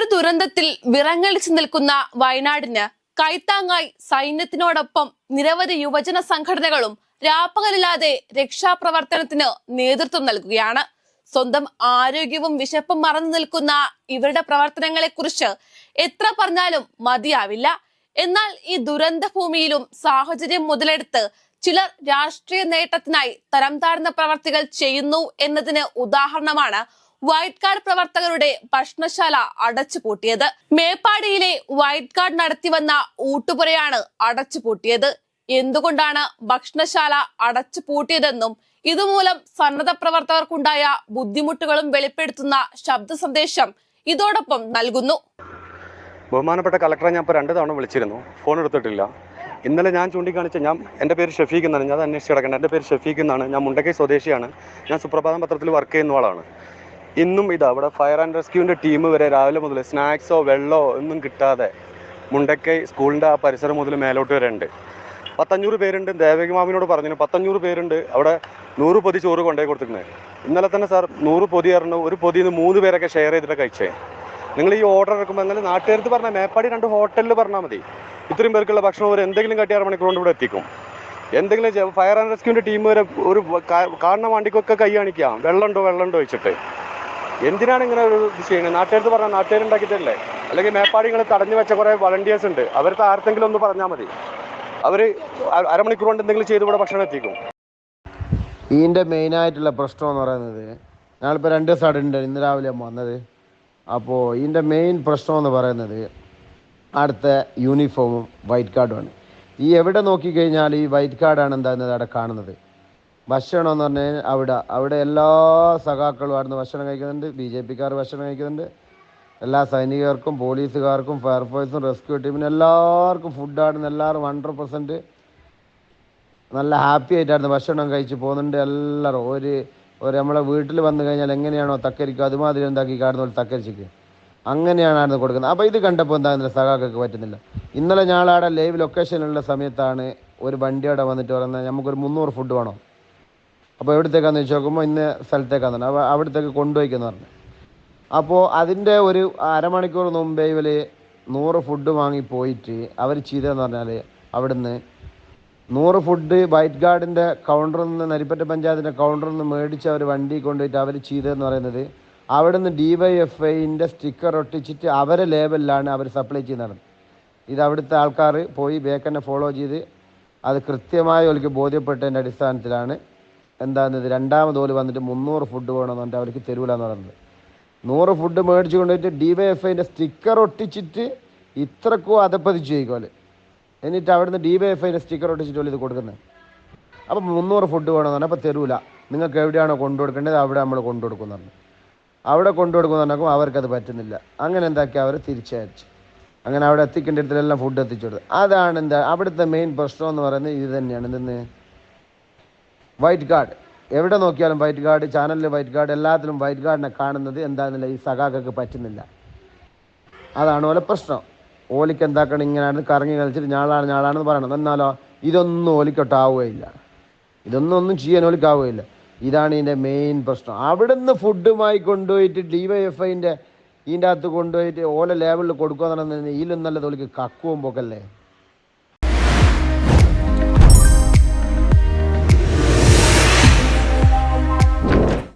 ഒരു ദുരന്തത്തിൽ വിറങ്ങലിച്ചു നിൽക്കുന്ന വയനാടിന് കൈത്താങ്ങായി സൈന്യത്തിനോടൊപ്പം നിരവധി യുവജന സംഘടനകളും രാപ്പകലില്ലാതെ രക്ഷാപ്രവർത്തനത്തിന് നേതൃത്വം നൽകുകയാണ്. സ്വന്തം ആരോഗ്യവും വിശപ്പും മറന്നു നിൽക്കുന്ന ഇവരുടെ പ്രവർത്തനങ്ങളെ കുറിച്ച് എത്ര പറഞ്ഞാലും മതിയാവില്ല. എന്നാൽ ഈ ദുരന്ത ഭൂമിയിലും സാഹചര്യം മുതലെടുത്ത് ചിലർ രാഷ്ട്രീയ നേട്ടത്തിനായി തരം പ്രവർത്തികൾ ചെയ്യുന്നു എന്നതിന് ഉദാഹരണമാണ് വൈറ്റ് കാർഡ് പ്രവർത്തകരുടെ ഭക്ഷണശാല അടച്ചുപൂട്ടിയത്. മേപ്പാടിയിലെ വൈറ്റ് കാർഡ് നടത്തിവന്ന ഊട്ടുപുരയാണ് അടച്ചുപൂട്ടിയത്. എന്തുകൊണ്ടാണ് ഭക്ഷണശാല അടച്ചുപൂട്ടിയതെന്നും ഇതുമൂലം സന്നദ്ധ പ്രവർത്തകർക്കുണ്ടായ ബുദ്ധിമുട്ടുകളും വെളിപ്പെടുത്തുന്ന ശബ്ദ സന്ദേശം ഇതോടൊപ്പം നൽകുന്നു. ബഹുമാനപ്പെട്ട കളക്ടറെ ഞാൻ ഇപ്പോൾ രണ്ട് തവണ വിളിച്ചിരുന്നു. ഫോൺ എടുത്തിട്ടില്ല. ഇന്നലെ ഞാൻ ചൂണ്ടിക്കാണിച്ച ഞാൻ എന്റെ പേര് ഷഫീഖ് എന്നാണ്. ഞാൻ അന്വേഷിച്ച് കിടക്കേണ്ട. എന്റെ പേര് ഷഫീഖ് എന്നാണ്. ഞാൻ മുണ്ടക്കൈ സ്വദേശിയാണ്. ഞാൻ സുപ്രഭാതം പത്രത്തിൽ വർക്ക് ചെയ്യുന്ന ആളാണ്. ഇന്നും ഇതാ അവിടെ ഫയർ ആൻഡ് റെസ്ക്യൂവിന്റെ ടീം വരെ രാവിലെ മുതൽ സ്നാക്സോ വെള്ളമോ ഒന്നും കിട്ടാതെ മുണ്ടക്കൈ സ്കൂളിന്റെ ആ പരിസരം മുതൽ മേലോട്ട് വരെ ഉണ്ട് പത്തഞ്ഞൂറ് പേരുണ്ട് ദേവകി മാമിനോട് പറഞ്ഞു പത്തഞ്ഞൂറ് പേരുണ്ട് അവിടെ നൂറ് പൊതി ചോറ് കൊണ്ടുപോയി കൊടുത്തിരുന്നത് ഇന്നലെ തന്നെ സാർ നൂറ് പൊതി അറിഞ്ഞു ഒരു പൊതിയിൽ നിന്ന് മൂന്ന് പേരൊക്കെ ഷെയർ ചെയ്തിട്ട് കഴിച്ചേ. നിങ്ങൾ ഈ ഓർഡർ എടുക്കുമ്പോൾ നിങ്ങൾ നാട്ടുകാരത്ത് പറഞ്ഞാൽ മേപ്പാടി രണ്ട് ഹോട്ടലിൽ പറഞ്ഞാൽ മതി. ഇത്രയും പേർക്കുള്ള ഭക്ഷണം ഒരു എന്തെങ്കിലും കട്ടി അര മണിക്കൂർ കൊണ്ട് ഇവിടെ എത്തിക്കും. എന്തെങ്കിലും ഫയർ ആൻഡ് റെസ്ക്യൂവിന്റെ ടീം വരെ ഒരു കാണുന്ന വണ്ടിക്കൊക്കെ കൈ കാണിക്കാം. വെള്ളമുണ്ടോ വെള്ളമുണ്ടോ വെച്ചിട്ട് എന്തിനാണ് ഇങ്ങനെ ഒരു ഇത് ചെയ്യുന്നത്? നാട്ടുകാർ പറഞ്ഞാൽ നാട്ടുകാരുണ്ടാക്കിയിട്ടല്ലേ? അല്ലെങ്കിൽ മേപ്പാടി ഇങ്ങനെ തടഞ്ഞു വെച്ച കുറേ വളണ്ടിയേഴ്സ് ഉണ്ട്. അവർക്ക് ആർക്കെങ്കിലും ഒന്ന് പറഞ്ഞാൽ മതി. അവർ അരമണിക്കൂർ കൊണ്ട് എന്തെങ്കിലും ചെയ്ത് ഇവിടെ ഭക്ഷണം എത്തിക്കും. ഇതിന്റെ മെയിനായിട്ടുള്ള പ്രശ്നം എന്ന് പറയുന്നത് ഞങ്ങളിപ്പോൾ രണ്ട് ദിവസം അവിടെ ഉണ്ട്. ഇന്ന് രാവിലെ വന്നത്. അപ്പോൾ ഇതിന്റെ മെയിൻ പ്രശ്നം എന്ന് പറയുന്നത് അടുത്ത യൂണിഫോമും വൈറ്റ് കാർഡുമാണ് ഈ എവിടെ നോക്കിക്കഴിഞ്ഞാൽ ഈ വൈറ്റ് കാർഡാണ് എന്താ അവിടെ കാണുന്നത്? ഭക്ഷണം എന്ന് പറഞ്ഞു കഴിഞ്ഞാൽ അവിടെ അവിടെ എല്ലാ സഖാക്കളും അവിടുന്ന് ഭക്ഷണം കഴിക്കുന്നുണ്ട്. ബി ജെ പിക്കാർ ഭക്ഷണം കഴിക്കുന്നുണ്ട്. എല്ലാ സൈനികർക്കും പോലീസുകാർക്കും ഫയർഫോഴ്സും റെസ്ക്യൂ ടീമിനും എല്ലാവർക്കും ഫുഡാണ് എല്ലാവരും ഹൺഡ്രഡ് പെർസെന്റ് നല്ല ഹാപ്പി ആയിട്ടായിരുന്നു ഭക്ഷണം കഴിച്ച് പോകുന്നുണ്ട് എല്ലാവരും. ഒരു ഒരു നമ്മളെ വീട്ടിൽ വന്നു കഴിഞ്ഞാൽ എങ്ങനെയാണോ തക്കരിക്കുക അതുമാതിരി എന്താക്കി കാണുന്ന പോലെ തക്കരിച്ചിക്ക്. അങ്ങനെയാണ് ആയിരുന്നു കൊടുക്കുന്നത്. അപ്പോൾ ഇത് കണ്ടപ്പോൾ എന്താകുന്നില്ല സഖാക്കൊക്കെ പറ്റുന്നില്ല. ഇന്നലെ ഞാളവിടെ ലൈവ് ലൊക്കേഷനിലുള്ള സമയത്താണ് ഒരു വണ്ടി അവിടെ വന്നിട്ട് പറയുന്നത് നമുക്കൊരു മുന്നൂറ് ഫുഡ് വേണം. അപ്പോൾ എവിടത്തേക്കാന്ന് വെച്ച് നോക്കുമ്പോൾ ഇന്ന സ്ഥലത്തേക്കാന്ന് പറഞ്ഞു അപ്പോൾ അവിടത്തേക്ക് കൊണ്ടുപോയിക്കെന്ന് പറഞ്ഞു. അപ്പോൾ അതിന്റെ ഒരു അരമണിക്കൂർ മുമ്പേ ഇവർ നൂറ് ഫുഡ് വാങ്ങി പോയിട്ട് അവർ ചെയ്തതെന്ന് പറഞ്ഞാൽ അവിടുന്ന് നൂറ് ഫുഡ് വൈറ്റ് ഗാർഡിന്റെ കൗണ്ടറിൽ നിന്ന് നരിപ്പറ്റ പഞ്ചായത്തിന്റെ കൗണ്ടറിൽ നിന്ന് മേടിച്ച് അവർ വണ്ടി കൊണ്ടുപോയിട്ട് അവർ ചെയ്തതെന്ന് പറയുന്നത് അവിടുന്ന് ഡി വൈ എഫ് ഐന്റെ സ്റ്റിക്കർ ഒട്ടിച്ചിട്ട് അവരെ ലേബലിലാണ് അവർ സപ്ലൈ ചെയ്യുന്നത് ഇത് അവിടുത്തെ ആൾക്കാർ പോയി ബേക്കനെ ഫോളോ ചെയ്ത് അത് കൃത്യമായി അവർക്ക് ബോധ്യപ്പെട്ടതിന്റെ അടിസ്ഥാനത്തിലാണ് എന്താകുന്നത് രണ്ടാമത് ഓൽ വന്നിട്ട് മുന്നൂറ് ഫുഡ് വേണമെന്ന് പറഞ്ഞിട്ട് അവർക്ക് തരൂലെന്ന് പറയുന്നത് നൂറ് ഫുഡ് മേടിച്ച് കൊണ്ടുപോയിട്ട് ഡി വൈ എഫ് ഐന്റെ സ്റ്റിക്കർ ഒട്ടിച്ചിട്ട് ഇത്രക്കും അതപ്പതിച്ച് ചോദിക്കോൽ എന്നിട്ട് അവിടുന്ന് ഡി വൈ എഫ് ഐന്റെ സ്റ്റിക്കർ ഒട്ടിച്ചിട്ട് ഓൽ ഇത് കൊടുക്കുന്നത് അപ്പം മുന്നൂറ് ഫുഡ് വേണമെന്ന് പറഞ്ഞാൽ അപ്പോൾ തരൂല. നിങ്ങൾക്ക് എവിടെയാണോ കൊണ്ടു കൊടുക്കേണ്ടത് അവിടെ നമ്മൾ കൊണ്ടു കൊടുക്കുമെന്ന് പറഞ്ഞു. അവിടെ കൊണ്ടു കൊടുക്കുമെന്ന് പറഞ്ഞപ്പോൾ അവർക്കത് പറ്റുന്നില്ല. അങ്ങനെ എന്താക്കി അവർ തിരിച്ചയച്ചു. അങ്ങനെ അവിടെ എത്തിക്കേണ്ട ഇടത്തിലെല്ലാം ഫുഡ് എത്തിച്ചു കൊടുത്തു. അതാണ് എന്താ അവിടുത്തെ മെയിൻ പ്രശ്നം എന്ന് പറയുന്നത് ഇത് തന്നെയാണ്. എന്തെന്ന് വൈറ്റ് ഗാർഡ്. എവിടെ നോക്കിയാലും വൈറ്റ് ഗാർഡ് ചാനലിൽ വൈറ്റ് ഗാർഡ് എല്ലാത്തിലും വൈറ്റ് ഗാർഡിനെ കാണുന്നത് എന്താണെന്നില്ല ഈ സഖാക്കൾക്ക് പറ്റുന്നില്ല. അതാണ് ഓലെ പ്രശ്നം. ഓലിക്ക് എന്താക്കണം ഇങ്ങനെയാണ് കറങ്ങി കളിച്ചിട്ട് ഞാളാണ് ഞാളാണെന്ന് പറയണം. എന്നാലോ ഇതൊന്നും ഓലിക്കൊട്ടാവുകയില്ല ഇതൊന്നും ഒന്നും ചെയ്യാൻ ഓലിക്കാവുകയില്ല ഇതാണ് ഇതിന്റെ മെയിൻ പ്രശ്നം. അവിടുന്ന് ഫുഡുമായി കൊണ്ടുപോയിട്ട് ഡി വൈ എഫ് ഐന്റെ ഇതിന്റെ അകത്ത് കൊണ്ടുപോയിട്ട് ഓല ലേബിളിൽ കൊടുക്കുക എന്ന് പറഞ്ഞാൽ ഇതിലും നല്ലത് ഓലിക്ക് കക്കുവും പോക്കല്ലേ